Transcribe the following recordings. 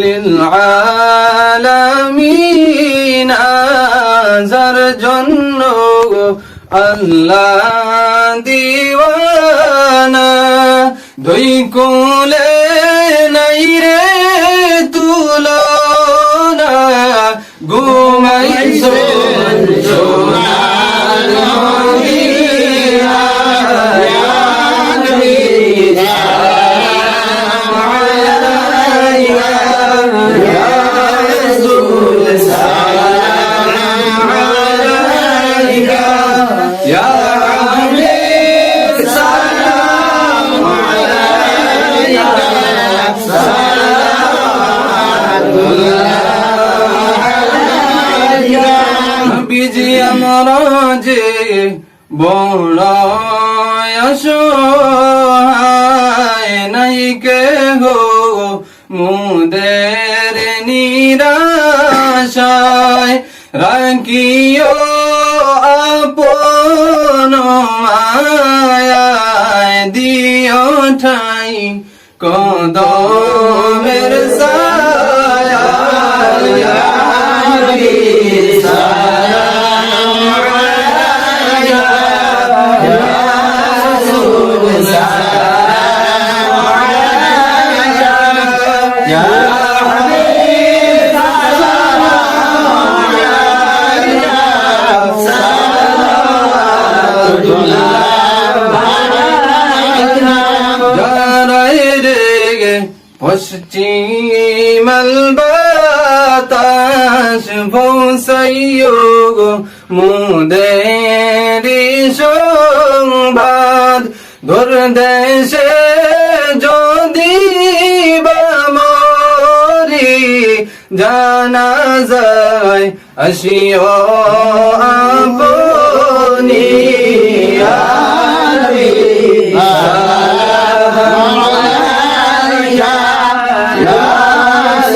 লিলআলামিন যার জন্য আল্লাহ দিওয়ানা। দুই কুলে নাই বিজি আমরা যে বড় নাই কে গো মুদের নিরাশায়। রাখিও আপন মায়ায় দিও ঠাই, কদমের সায়া রে পশ্চিমাল বাতাস ভৌসাইয় গো মুদেরি সংবাদ। দূর দেশে যদি বামরি জানা যায়, আসিও আপনি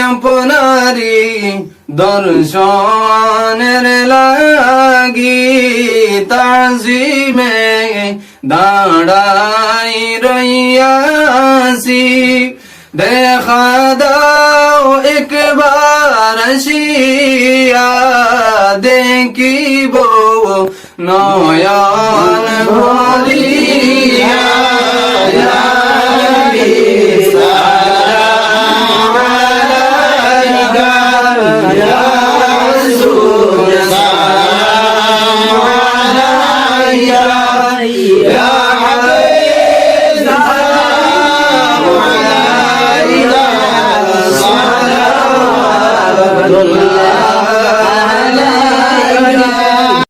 আপনারি দর্শনের লাগি তাজিমে দাঁড়াই রইয়াছি। দেখা দাও একবার শিয়া দেখিব নয়ন ভরি